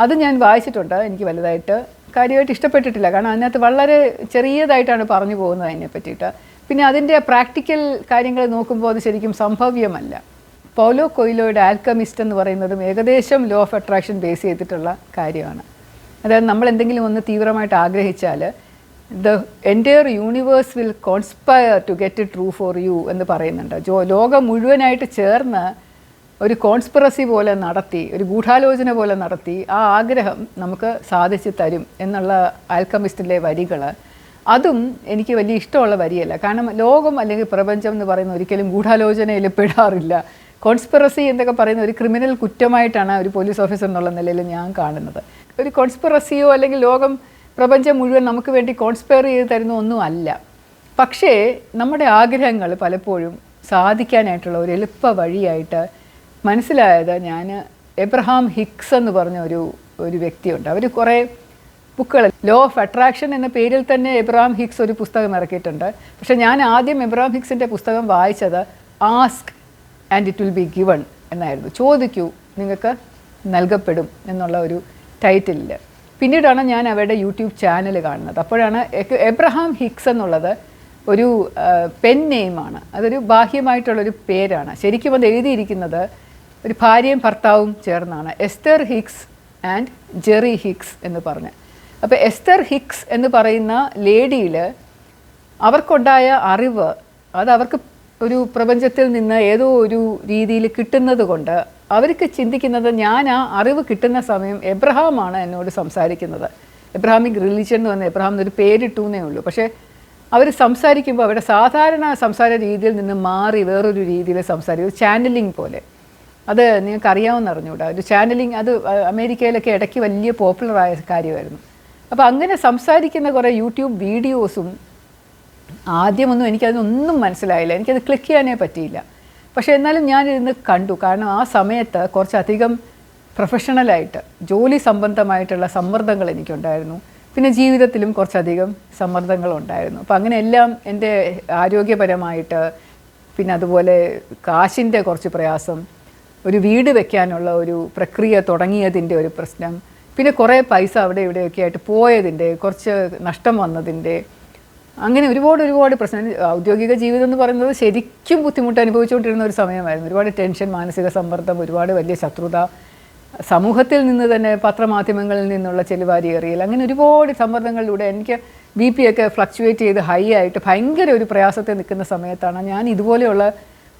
അത് ഞാൻ വായിച്ചിട്ടുണ്ട്. എനിക്ക് വലുതായിട്ട് കാര്യമായിട്ട് ഇഷ്ടപ്പെട്ടിട്ടില്ല. കാരണം അതിനകത്ത് വളരെ ചെറിയതായിട്ടാണ് പറഞ്ഞു പോകുന്നത് അതിനെ പറ്റിയിട്ട്. പിന്നെ അതിന്റെ പ്രാക്ടിക്കൽ കാര്യങ്ങൾ നോക്കുമ്പോൾ അത് ശരിക്കും സംഭവ്യമല്ല. പൗലോ കൊയിലോയുടെ ആൽക്കമിസ്റ്റ് എന്ന് പറയുന്നതും ഏകദേശം ലോ ഓഫ് അട്രാക്ഷൻ ബേസ് ചെയ്തിട്ടുള്ള കാര്യമാണ്. അതായത് നമ്മൾ എന്തെങ്കിലും ഒന്ന് തീവ്രമായിട്ട് ആഗ്രഹിച്ചാൽ the entire universe will conspire to get it true for you എന്ന് പറയുന്നുണ്ട്. ജോ ലോകം മുഴുവനായിട്ട് ചേർന്ന് ഒരു കോൺസ്പിറസി പോലെ നടത്തി ഒരു ഗൂഢാലോചന പോലെ നടത്തി ആ ആഗ്രഹം നമുക്ക് സാധിച്ചു തരും എന്നുള്ള ആൽക്കമിസ്റ്റിലെ വരികൾ. അതും എനിക്ക് വലിയ ഇഷ്ടമുള്ള വരിയല്ല. കാരണം ലോകം അല്ലെങ്കിൽ പ്രപഞ്ചം എന്ന് പറയുന്ന ഒരിക്കലും ഗൂഢാലോചനയിൽ പെടാറില്ല. കോൺസ്പിറസി എന്നൊക്കെ പറയുന്ന ഒരു ക്രിമിനൽ കുറ്റമായിട്ടാണ് ഒരു പോലീസ് ഓഫീസർ എന്നുള്ള നിലയിൽ ഞാൻ കാണുന്നത്. ഒരു കോൺസ്പിറസിയോ അല്ലെങ്കിൽ ലോകം പ്രപഞ്ചം മുഴുവൻ നമുക്ക് വേണ്ടി കോൺസ്പയർ ചെയ്ത് തരുന്ന ഒന്നും അല്ല. പക്ഷേ നമ്മുടെ ആഗ്രഹങ്ങൾ പലപ്പോഴും സാധിക്കാനായിട്ടുള്ള ഒരു എളുപ്പ വഴിയായിട്ട് മനസ്സിലായത് ഞാൻ എബ്രഹാം ഹിക്സ് എന്ന് പറഞ്ഞ ഒരു ഒരു വ്യക്തിയുണ്ട്. അവർ കുറേ ബുക്കുകൾ ലോ ഓഫ് അട്രാക്ഷൻ എന്ന പേരിൽ തന്നെ എബ്രഹാം ഹിക്സ് ഒരു പുസ്തകം ഇറക്കിയിട്ടുണ്ട്. പക്ഷേ ഞാൻ ആദ്യം എബ്രഹാം ഹിക്സിന്റെ പുസ്തകം വായിച്ചത് ask and it will be given എന്നായിരുന്നു. ചോദിക്കൂ നിങ്ങൾക്ക് നൽകപ്പെടും എന്നുള്ള ഒരു ടൈറ്റിലിൽ പിന്നീടാണ് ഞാൻ അവരുടെ യൂട്യൂബ് ചാനൽ കാണുന്നത്. അപ്പോഴാണ് എബ്രഹാം ഹിക്സ് എന്നുള്ളത് ഒരു പെൻ നെയിമാണ് അതൊരു ബാഹ്യമായിട്ടുള്ളൊരു പേരാണ്. ശരിക്കും അത് എഴുതിയിരിക്കുന്നത് ഒരു ഭാര്യയും ഭർത്താവും ചേർന്നാണ്. Esther Hicks and Jerry Hicks എന്ന് പറഞ്ഞ്. അപ്പോൾ എസ്തർ ഹിക്സ് എന്ന് പറയുന്ന ലേഡിയിൽ അവർക്കുണ്ടായ അറിവ് അത് അവർക്ക് ഒരു പ്രപഞ്ചത്തിൽ നിന്ന് ഏതോ ഒരു രീതിയിൽ കിട്ടുന്നത് കൊണ്ട് അവർക്ക് ചിന്തിക്കുന്നത് ഞാൻ ആ അറിവ് കിട്ടുന്ന സമയം എബ്രഹാമാണ് എന്നോട് സംസാരിക്കുന്നത്. എബ്രഹാമിക് റിലീജിയൻ എന്ന് പറഞ്ഞാൽ എബ്രഹാം എന്നൊരു പേരിട്ടു എന്നേ ഉള്ളൂ. പക്ഷേ അവർ സംസാരിക്കുമ്പോൾ അവരുടെ സാധാരണ സംസാര രീതിയിൽ നിന്ന് മാറി വേറൊരു രീതിയിൽ സംസാരിക്കും. ചാനലിംഗ് പോലെ. അത് നിങ്ങൾക്ക് അറിയാവുന്ന അറിഞ്ഞുകൂടാ ഒരു ചാനലിംഗ് അത് അമേരിക്കയിലൊക്കെ ഇടയ്ക്ക് വലിയ പോപ്പുലറായ കാര്യമായിരുന്നു. അപ്പോൾ അങ്ങനെ സംസാരിക്കുന്ന കുറേ യൂട്യൂബ് വീഡിയോസും ആദ്യമൊന്നും എനിക്കതിനൊന്നും മനസ്സിലായില്ല. എനിക്കത് ക്ലിക്ക് ചെയ്യാനേ പറ്റിയില്ല. പക്ഷേ എന്നാലും ഞാനിരുന്ന് കണ്ടു. കാരണം ആ സമയത്ത് കുറച്ചധികം പ്രൊഫഷണലായിട്ട് ജോലി സംബന്ധമായിട്ടുള്ള സമ്മർദ്ദങ്ങൾ എനിക്കുണ്ടായിരുന്നു. പിന്നെ ജീവിതത്തിലും കുറച്ചധികം സമ്മർദ്ദങ്ങളുണ്ടായിരുന്നു അപ്പോൾ അങ്ങനെ എല്ലാം എന്റെ ആരോഗ്യപരമായിട്ട് പിന്നെ അതുപോലെ കാശിന്റെ കുറച്ച് പ്രയാസം ഒരു വീട് വെക്കാനുള്ള ഒരു പ്രക്രിയ തുടങ്ങിയതിന്റെ ഒരു പ്രശ്നം പിന്നെ കുറേ പൈസ അവിടെ ഇവിടെയൊക്കെ ആയിട്ട് പോയതിന്റെ കുറച്ച് നഷ്ടം വന്നതിന്റെ അങ്ങനെ ഒരുപാട് ഒരുപാട് പ്രശ്നം. ഔദ്യോഗിക ജീവിതം എന്ന് പറയുന്നത് ശരിക്കും ബുദ്ധിമുട്ട് അനുഭവിച്ചുകൊണ്ടിരുന്ന ഒരു സമയമായിരുന്നു. ഒരുപാട് ടെൻഷൻ മാനസിക സമ്മർദ്ദം ഒരുപാട് വലിയ ശത്രുത. സമൂഹത്തിൽ നിന്ന് തന്നെ പത്രമാധ്യമങ്ങളിൽ നിന്നുള്ള ചെലുവാരി എറിയൽ അങ്ങനെ ഒരുപാട് സമ്മർദ്ദങ്ങളിലൂടെ എനിക്ക് ബി പി ഒക്കെ ഫ്ലക്ച്വേറ്റ് ചെയ്ത് ഹൈ ആയിട്ട് ഭയങ്കര ഒരു പ്രയാസത്തെ നിൽക്കുന്ന സമയത്താണ് ഞാൻ ഇതുപോലെയുള്ള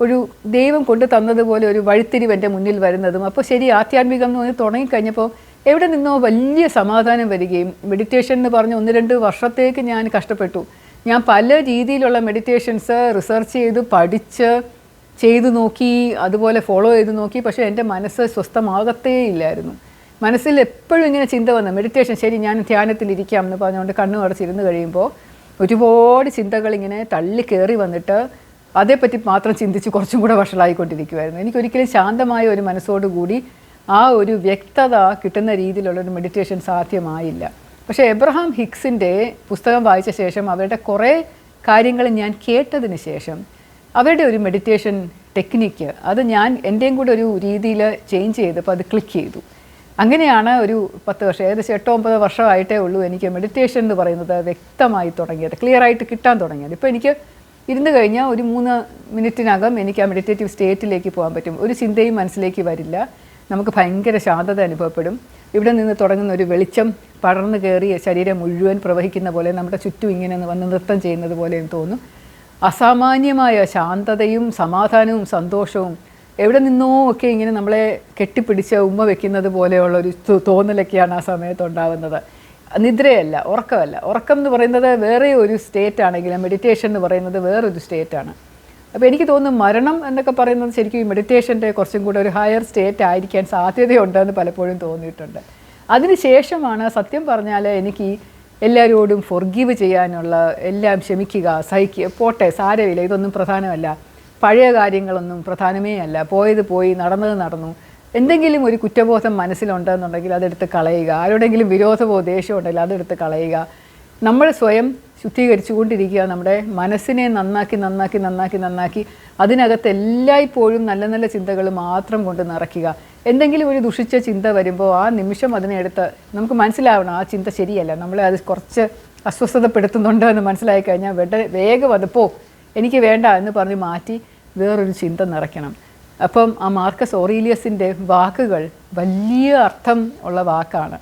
ഒരു ദൈവം കൊണ്ടു തന്നതുപോലെ ഒരു വഴിത്തിരിവ് എന്റെ മുന്നിൽ വരുന്നതും. അപ്പോൾ ശരി ആധ്യാത്മികം എന്ന് പറഞ്ഞ് തുടങ്ങിക്കഴിഞ്ഞപ്പോൾ എവിടെ നിന്നോ വലിയ സമാധാനം വരികയും മെഡിറ്റേഷൻ എന്ന് പറഞ്ഞ് ഒന്ന് രണ്ട് വർഷത്തേക്ക് ഞാൻ കഷ്ടപ്പെട്ടു. ഞാൻ പല രീതിയിലുള്ള മെഡിറ്റേഷൻസ് റിസർച്ച് ചെയ്ത് പഠിച്ച് ചെയ്തു നോക്കി അതുപോലെ ഫോളോ ചെയ്ത് നോക്കി പക്ഷേ എന്റെ മനസ്സ് സ്വസ്ഥമാകത്തേ ഇല്ലായിരുന്നു. മനസ്സിൽ എപ്പോഴും ഇങ്ങനെ ചിന്ത വന്നു മെഡിറ്റേഷൻ ശരി ഞാൻ ധ്യാനത്തിലിരിക്കാം എന്ന് പറഞ്ഞുകൊണ്ട് കണ്ണു അടച്ചിരുന്ന് കഴിയുമ്പോൾ ഒരുപാട് ചിന്തകൾ ഇങ്ങനെ തള്ളി കയറി വന്നിട്ട് അതേപ്പറ്റി മാത്രം ചിന്തിച്ച് കുറച്ചും കൂടെ വഷളായിക്കൊണ്ടിരിക്കുമായിരുന്നു എനിക്കൊരിക്കലും ശാന്തമായ ഒരു മനസ്സോടുകൂടി ആ ഒരു വ്യക്തത കിട്ടുന്ന രീതിയിലുള്ള ഒരു മെഡിറ്റേഷൻ സാധ്യമായില്ല. പക്ഷേ എബ്രഹാം ഹിക്സിന്റെ പുസ്തകം വായിച്ച ശേഷം അവരുടെ കുറേ കാര്യങ്ങൾ ഞാൻ കേട്ടതിന് ശേഷം അവരുടെ ഒരു മെഡിറ്റേഷൻ ടെക്നിക്ക് അത് ഞാൻ എന്റെയും കൂടെ ഒരു രീതിയിൽ ചേഞ്ച് ചെയ്തപ്പോൾ അത് ക്ലിക്ക് ചെയ്തു. അങ്ങനെയാണ് ഒരു പത്ത് വർഷം ഏകദേശം എട്ടോ ഒമ്പതോ വർഷമായിട്ടേ ഉള്ളൂ എനിക്ക് മെഡിറ്റേഷൻ എന്ന് പറയുന്നത് വ്യക്തമായി തുടങ്ങിയത് ക്ലിയർ ആയിട്ട് കിട്ടാൻ തുടങ്ങിയത്. ഇപ്പോൾ എനിക്ക് ഇരുന്ന് കഴിഞ്ഞാൽ ഒരു മൂന്ന് മിനിറ്റിനകം എനിക്ക് ആ മെഡിറ്റേറ്റീവ് സ്റ്റേറ്റിലേക്ക് പോകാൻ പറ്റും. ഒരു ചിന്തയും മനസ്സിലേക്ക് വരില്ല. നമുക്ക് ഭയങ്കര ശാന്തത അനുഭവപ്പെടും. ഇവിടെ നിന്ന് തുടങ്ങുന്ന ഒരു വെളിച്ചം പടർന്നു കയറി ശരീരം മുഴുവൻ പ്രവഹിക്കുന്ന പോലെ നമ്മുടെ ചുറ്റും ഇങ്ങനെ വന്ന് നൃത്തം ചെയ്യുന്നത് പോലെ എന്ന് തോന്നും. അസാമാന്യമായ ശാന്തതയും സമാധാനവും സന്തോഷവും എവിടെ നിന്നോ ഒക്കെ ഇങ്ങനെ നമ്മളെ കെട്ടിപ്പിടിച്ച് ഉമ്മ വെക്കുന്നത് പോലെയുള്ള ഒരു തോന്നലൊക്കെയാണ് ആ സമയത്ത് ഉണ്ടാവുന്നത്. നിദ്രയല്ല ഉറക്കമല്ല. ഉറക്കം എന്ന് പറയുന്നത് വേറെ ഒരു സ്റ്റേറ്റ് ആണെങ്കിലും മെഡിറ്റേഷൻ എന്ന് പറയുന്നത് വേറൊരു സ്റ്റേറ്റാണ് അപ്പോൾ എനിക്ക് തോന്നുന്നു മരണം എന്നൊക്കെ പറയുന്നത് ശരിക്കും ഈ മെഡിറ്റേഷന്റെ കുറച്ചും കൂടെ ഒരു ഹയർ സ്റ്റേറ്റ് ആയിരിക്കാൻ സാധ്യതയുണ്ടെന്ന് പലപ്പോഴും തോന്നിയിട്ടുണ്ട്. അതിനുശേഷമാണ് സത്യം പറഞ്ഞാൽ എനിക്ക് എല്ലാവരോടും ഫൊർഗീവ് ചെയ്യാനുള്ള എല്ലാം ക്ഷമിക്കുക സഹിക്കുക പോട്ടെ സാരമില്ല ഇതൊന്നും പ്രധാനമല്ല. പഴയ കാര്യങ്ങളൊന്നും പ്രധാനമേ അല്ല. പോയത് പോയി നടന്നത് നടന്നു. എന്തെങ്കിലും ഒരു കുറ്റബോധം മനസ്സിലുണ്ടെന്നുണ്ടെങ്കിൽ അതെടുത്ത് കളയുക. ആരോടെങ്കിലും വിരോധമോ ദേഷ്യമോ ഉണ്ടെങ്കിൽ അതെടുത്ത് കളയുക. നമ്മൾ സ്വയം ശുദ്ധീകരിച്ചുകൊണ്ടിരിക്കുക നമ്മുടെ മനസ്സിനെ നന്നാക്കി നന്നാക്കി നന്നാക്കി നന്നാക്കി അതിനകത്ത് എല്ലായ്പ്പോഴും നല്ല നല്ല ചിന്തകൾ മാത്രം കൊണ്ട് നിറയ്ക്കുക. എന്തെങ്കിലും ഒരു ദുഷിച്ച ചിന്ത വരുമ്പോൾ ആ നിമിഷം അതിനെടുത്ത് നമുക്ക് മനസ്സിലാവണം ആ ചിന്ത ശരിയല്ല. നമ്മളെ അത് കുറച്ച് അസ്വസ്ഥതപ്പെടുത്തുന്നുണ്ട് എന്ന് മനസ്സിലായി കഴിഞ്ഞാൽ വെട്ട വേഗം അതിപ്പോൾ എനിക്ക് വേണ്ട എന്ന് പറഞ്ഞ് മാറ്റി വേറൊരു ചിന്ത നിറയ്ക്കണം. അപ്പം ആ മാർക്കസ് ഓറീലിയസിന്റെ വാക്കുകൾ വലിയ അർത്ഥം ഉള്ള വാക്കാണ്.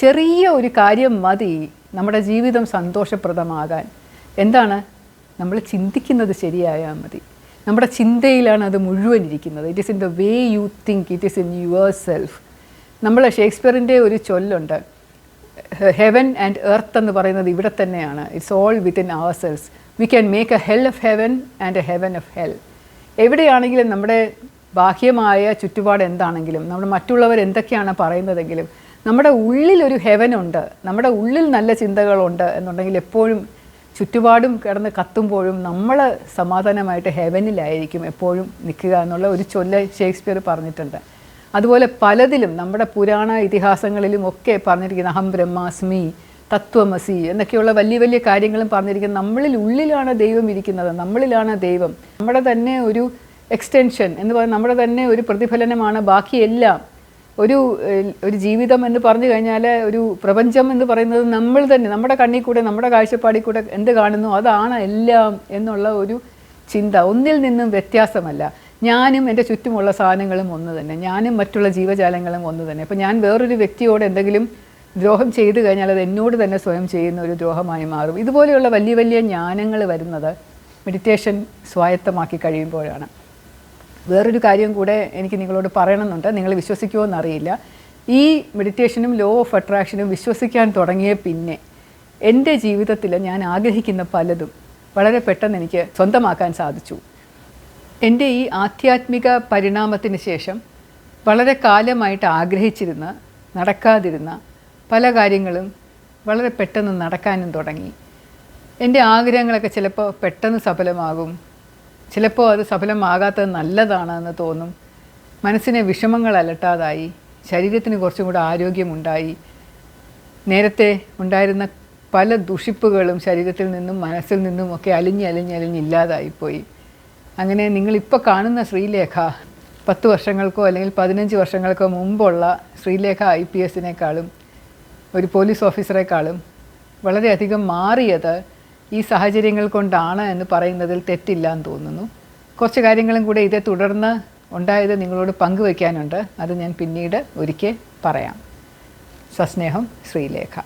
ചെറിയ ഒരു കാര്യം മതി നമ്മുടെ ജീവിതം സന്തോഷപ്രദമാകാൻ. എന്താണ്? നമ്മൾ ചിന്തിക്കുന്നത് ശരിയായാൽ മതി. നമ്മുടെ ചിന്തയിലാണ് അത് മുഴുവൻ ഇരിക്കുന്നത്. It is in the way you think it is in yourself നമ്മൾ ഷേക്സ്പിയറിന്റെ ഒരു ചൊല്ലുണ്ട്. ഹെവൻ ആൻഡ് എർത്ത് എന്ന് പറയുന്നത് ഇവിടെ തന്നെയാണ്. It's all within ourselves we can make a hell of heaven and a heaven of hell എവിടെയാണെങ്കിലും നമ്മുടെ ബാഹ്യമായ ചുറ്റുപാട് എന്താണെങ്കിലും നമ്മൾ മറ്റുള്ളവർ എന്തൊക്കെയാണ് പറയുന്നതെങ്കിലും നമ്മുടെ ഉള്ളിലൊരു ഹെവനുണ്ട്. നമ്മുടെ ഉള്ളിൽ നല്ല ചിന്തകളുണ്ട് എന്നുണ്ടെങ്കിൽ എപ്പോഴും ചുറ്റുപാടും കിടന്ന് കത്തുമ്പോഴും നമ്മൾ സമാധാനമായിട്ട് ഹെവനിലായിരിക്കും എപ്പോഴും നിൽക്കുക എന്നുള്ള ഒരു ചൊല്ല ഷേക്സ്പിയർ പറഞ്ഞിട്ടുണ്ട്. അതുപോലെ പലതിലും നമ്മുടെ പുരാണ ഇതിഹാസങ്ങളിലും ഒക്കെ പറഞ്ഞിരിക്കുന്ന അഹം ബ്രഹ്മാസ്മി തത്വമസി എന്നൊക്കെയുള്ള വലിയ വലിയ കാര്യങ്ങളും പറഞ്ഞിരിക്കുന്നത് നമ്മളിൽ ഉള്ളിലാണ് ദൈവം ഇരിക്കുന്നത്. നമ്മളിലാണ് ദൈവം. നമ്മുടെ തന്നെ ഒരു എക്സ്റ്റെൻഷൻ എന്ന് പറയുന്നത് നമ്മുടെ തന്നെ ഒരു പ്രതിഫലനമാണ് ബാക്കിയെല്ലാം. ഒരു ഒരു ജീവിതം എന്ന് പറഞ്ഞു കഴിഞ്ഞാൽ ഒരു പ്രപഞ്ചം എന്ന് പറയുന്നത് നമ്മൾ തന്നെ നമ്മുടെ കണ്ണിൽ കൂടെ നമ്മുടെ കാഴ്ചപ്പാടിൽ കൂടെ എന്ത് കാണുന്നു അതാണ് എല്ലാം എന്നുള്ള ഒരു ചിന്ത. ഒന്നിൽ നിന്നും വ്യത്യാസമല്ല. ഞാനും എന്റെ ചുറ്റുമുള്ള സാധനങ്ങളും ഒന്ന് തന്നെ. ഞാനും മറ്റുള്ള ജീവജാലങ്ങളും ഒന്ന് തന്നെ. അപ്പോൾ ഞാൻ വേറൊരു വ്യക്തിയോട് എന്തെങ്കിലും ദ്രോഹം ചെയ്തു കഴിഞ്ഞാൽ അത് എന്നോട് തന്നെ സ്വയം ചെയ്യുന്ന ഒരു ദ്രോഹമായി മാറും. ഇതുപോലെയുള്ള വലിയ വലിയ ജ്ഞാനങ്ങൾ വരുന്നത് മെഡിറ്റേഷൻ സ്വായത്തമാക്കി കഴിയുമ്പോഴാണ്. വേറൊരു കാര്യം കൂടെ എനിക്ക് നിങ്ങളോട് പറയണമെന്നുണ്ട്. നിങ്ങൾ വിശ്വസിക്കുമോ എന്നറിയില്ല. ഈ മെഡിറ്റേഷനും ലോ ഓഫ് അട്രാക്ഷനും വിശ്വസിക്കാൻ തുടങ്ങിയ പിന്നെ എന്റെ ജീവിതത്തിൽ ഞാൻ ആഗ്രഹിക്കുന്ന പലതും വളരെ പെട്ടെന്ന് എനിക്ക് സ്വന്തമാക്കാൻ സാധിച്ചു. എന്റെ ഈ ആധ്യാത്മിക പരിണാമത്തിന് ശേഷം വളരെ കാലമായിട്ട് ആഗ്രഹിച്ചിരുന്ന നടക്കാതിരുന്ന പല കാര്യങ്ങളും വളരെ പെട്ടെന്ന് നടക്കാനും തുടങ്ങി. എന്റെ ആഗ്രഹങ്ങളൊക്കെ ചിലപ്പോൾ പെട്ടെന്ന് സഫലമാകും. ചിലപ്പോൾ അത് സഫലമാകാത്തത് നല്ലതാണെന്ന് തോന്നും. മനസ്സിനെ വിഷമങ്ങൾ അലട്ടാതായി. ശരീരത്തിന് കുറച്ചും കൂടെ ആരോഗ്യമുണ്ടായി. നേരത്തെ ഉണ്ടായിരുന്ന പല ദുഷിപ്പുകളും ശരീരത്തിൽ നിന്നും മനസ്സിൽ നിന്നും ഒക്കെ അലിഞ്ഞ് അലിഞ്ഞ് അലിഞ്ഞില്ലാതായിപ്പോയി അങ്ങനെ നിങ്ങളിപ്പോൾ കാണുന്ന ശ്രീലേഖ പത്ത് വർഷങ്ങൾക്കോ അല്ലെങ്കിൽ പതിനഞ്ച് വർഷങ്ങൾക്കോ മുമ്പുള്ള ശ്രീലേഖ ഐ പി എസിനേക്കാളും ഒരു പോലീസ് ഓഫീസറെക്കാളും വളരെയധികം മാറിയത് ഈ സാഹചര്യങ്ങൾ കൊണ്ടാണ് എന്ന് പറയുന്നതിൽ തെറ്റില്ല എന്ന് തോന്നുന്നു. കുറച്ച് കാര്യങ്ങളും കൂടെ ഇതേ തുടർന്ന് ഉണ്ടായത് നിങ്ങളോട് പങ്കുവയ്ക്കാനുണ്ട്. അത് ഞാൻ പിന്നീട് ഒരിക്കൽ പറയാം. സസ്നേഹം ശ്രീലേഖ.